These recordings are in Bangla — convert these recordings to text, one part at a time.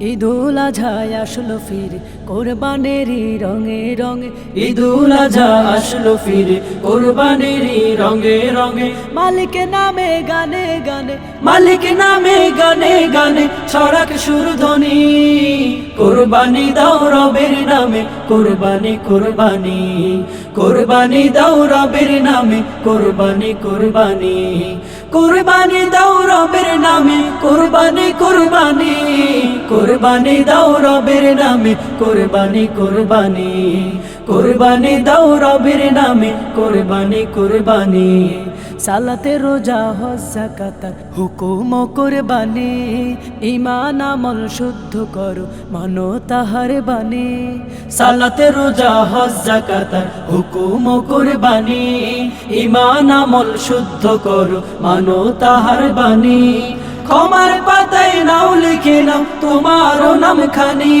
ঈদুল আজহায় আসলো ফির কোরবানেরই রঙে রঙে। ঈদুল আজহা আসলো ফিরে কোরবানির রঙে রঙে। মালিক নামে গানে গানে। মালিক নামে গানে গানে ছড়াক সুরধ্বনি কোরবানি দাও রবের নামে, কোরবানি কোরবানি কোরবানি দাও রবের নামে, কোরবানি কোরবানি কোরবানি দাও রবের নামে, কোরবানি কোরবানি কোরবানি দাও রবের নামে, কোরবানি কোরবানি কোরবানি দাও রবের নামে, কোরবানি কোরবানি সালাতে রোজা হজ হুকুম হুকুম বানে ইমান আমল শুদ্ধ করো, মানো তাহার বাণী। সালাতে রোজা হজ জাকাতার হুকুম করে বানে ইমান আমল শুদ্ধ করো, মানো তাহার বাণী। ক্ষমার পাতায় নাও লিখে নাও তোমারও নাম খানি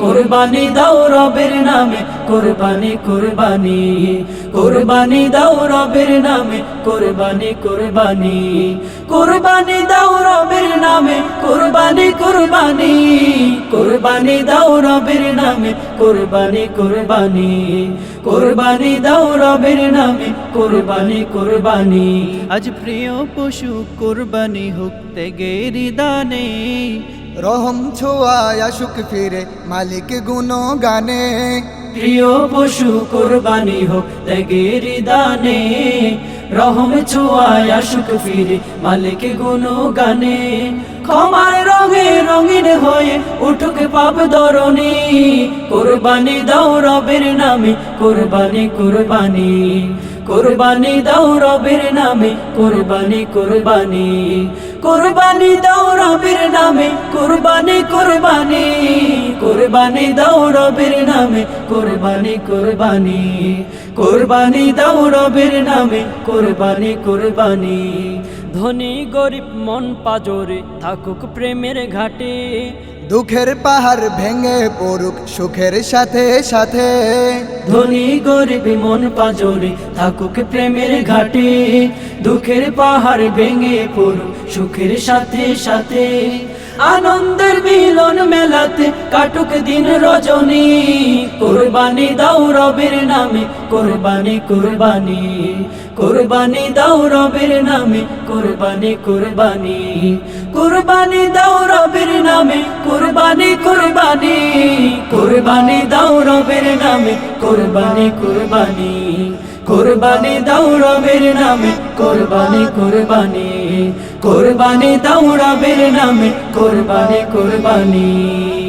কোরবানি দাও রবের নামে, কোরবানি কোরবানি। কোরবানি দাও রবের নামে, কোরবানি কোরবানি। কোরবানি দাও রবের নামে, কোরবানি কোরবানি। কোরবানি দাও রবের নামে, কোরবানি কোরবানি। কোরবানি দাও রবের নামে, কোরবানি কোরবানি। আজ প্রিয় পশু কোরবানি হোক তেগেরি দানে রহম ছোয়ায় আসুক ফিরে মালিক গুণ গানে প্রিয় পশু কোরবানি হোক ত্যাগের দানে রহম ছোয়ায় আসুক ফিরে মালিক গুণ গানে ক্ষমার রঙে রঙিন হয়ে উঠুক পাপ ধরণী। কোরবানি দাও রবের নামে কোরবানি কোরবানি। কোরবানি দাও রবের নামে, কোরবানি কোরবানি। কোরবানি দাও রবের নামে, কোরবানি কোরবানি। কোরবানি দাও রবের নামে, কোরবানি কোরবানি। কোরবানি দাও রবের নামে, কোরবানি কোরবানি। ধনী গরিব মন পাজরে, থাকুক প্রেমের ঘাটে। দুঃখের পাহাড় ভেঙে পড়ুক সুখের সাথে সাথে। ধনী, গরিব, মন পাজরে থাকুক প্রেমের ঘাটে। দুঃখের পাহাড় ভেঙে পড়ুক সুখের সাথে সাথে। আনন্দের মিলন মেলাতে কাটুক দিন রজনী। কোরবানি দাও রবের নামে, কোরবানি কোরবানি। কোরবানি দাও রবের নামে, কোরবানি কোরবানি। কোরবানি দাও রবের নামে, কোরবানি কোরবানি। কোরবানি দাও রবের নামে, কোরবানি কোরবানি। কোরবানি দাও রবের নামে, কোরবানি কোরবানি। কোরবানি দাও নামে কোরবানি কোরবানি।